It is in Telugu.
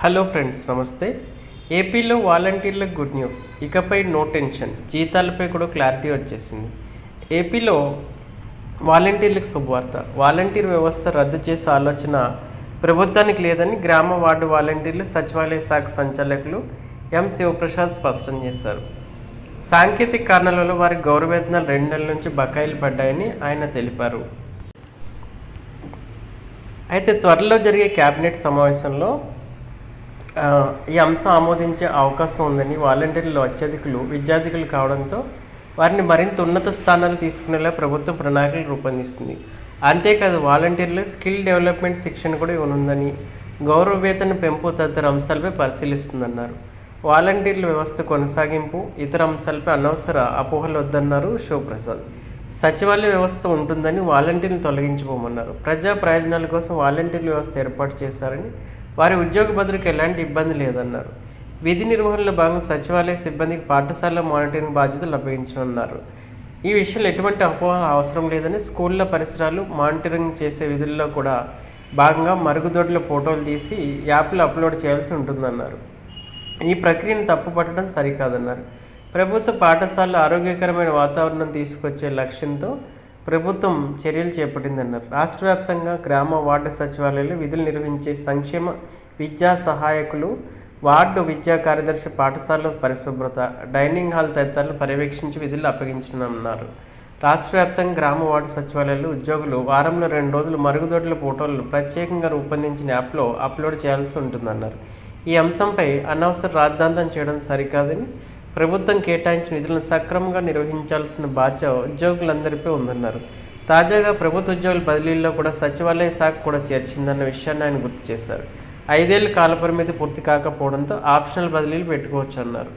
హలో ఫ్రెండ్స్ నమస్తే. ఏపీలో వాలంటీర్లకు గుడ్ న్యూస్. ఇకపై నో టెన్షన్. జీతాలపై కూడా క్లారిటీ వచ్చేసింది. ఏపీలో వాలంటీర్లకు శుభవార్త. వాలంటీర్ వ్యవస్థ రద్దు చేసే ఆలోచన ప్రభుత్వానికి లేదని గ్రామ వార్డు వాలంటీర్లు సచివాలయ శాఖ సంచాలకులు ఎం. శివప్రసాద్ స్పష్టం చేశారు. సాంకేతిక కారణాల వల్ల వారి గౌరవేతనాలు రెండు నెలల నుంచి బకాయిలు పడ్డాయని ఆయన తెలిపారు. అయితే త్వరలో జరిగే క్యాబినెట్ సమావేశంలో ఈ అంశం ఆమోదించే అవకాశం ఉందని వాలంటీర్లు అత్యధికులు విద్యార్థికులు కావడంతో వారిని మరింత ఉన్నత స్థానాలు తీసుకునేలా ప్రభుత్వం ప్రణాళికలు రూపొందిస్తుంది. అంతేకాదు వాలంటీర్లు స్కిల్ డెవలప్మెంట్ శిక్షణ కూడా ఇవ్వనుందని గౌరవ వేతన పెంపు తదితర అంశాలపై పరిశీలిస్తుందన్నారు. వాలంటీర్ల వ్యవస్థ కొనసాగింపు ఇతర అంశాలపై అనవసర అపోహలు వద్దన్నారు శివప్రసాద్. సచివాలయ వ్యవస్థ ఉంటుందని వాలంటీర్లు తొలగించబోమన్నారు ప్రజా ప్రయోజనాల కోసం వాలంటీర్ల వ్యవస్థ ఏర్పాటు చేశారని వారి ఉద్యోగ భద్రతకు ఎలాంటి ఇబ్బంది లేదన్నారు. విధి నిర్వహణలో భాగంగా సచివాలయ సిబ్బందికి పాఠశాల మానిటరింగ్ బాధ్యతలు అప్పగించనున్నారు. ఈ విషయంలో ఎటువంటి అపోహ అవసరం లేదని స్కూళ్ళ పరిసరాలు మానిటరింగ్ చేసే విధుల్లో కూడా భాగంగా మరుగుదొడ్ల ఫోటోలు తీసి యాప్లో అప్లోడ్ చేయాల్సి ఉంటుందన్నారు. ఈ ప్రక్రియను తప్పుపట్టడం సరికాదన్నారు. ప్రభుత్వ పాఠశాలలో ఆరోగ్యకరమైన వాతావరణం తీసుకొచ్చే లక్ష్యంతో ప్రభుత్వం చర్యలు చేపట్టిందన్నారు. రాష్ట్ర వ్యాప్తంగా గ్రామ వార్డు సచివాలయాలు విధులు నిర్వహించే సంక్షేమ విద్యా సహాయకులు వార్డు విద్యా కార్యదర్శి పాఠశాల పరిశుభ్రత డైనింగ్ హాల్ తదితరాలు పర్యవేక్షించి విధులు అప్పగించనున్నారు రాష్ట్ర వ్యాప్తంగా గ్రామ వార్డు సచివాలయాలు ఉద్యోగులు వారంలో రెండు రోజులు మరుగుదొడ్ల ఫోటోలు ప్రత్యేకంగా రూపొందించిన యాప్లో అప్లోడ్ చేయాల్సి ఉంటుందన్నారు. ఈ అంశంపై అనవసర రాద్ధాంతం చేయడం సరికాదని ప్రభుత్వం కేటాయించిన నిధులను సక్రమంగా నిర్వహించాల్సిన బాధ్యత ఉద్యోగులందరిపై ఉందన్నారు. తాజాగా ప్రభుత్వ ఉద్యోగుల బదిలీల్లో కూడా సచివాలయ శాఖ కూడా చేర్చిందన్న విషయాన్ని ఆయన గుర్తు చేశారు. ఐదేళ్ళ కాలపరిమితి పూర్తి కాకపోవడంతో ఆప్షనల్ బదిలీలు పెట్టుకోవచ్చు అన్నారు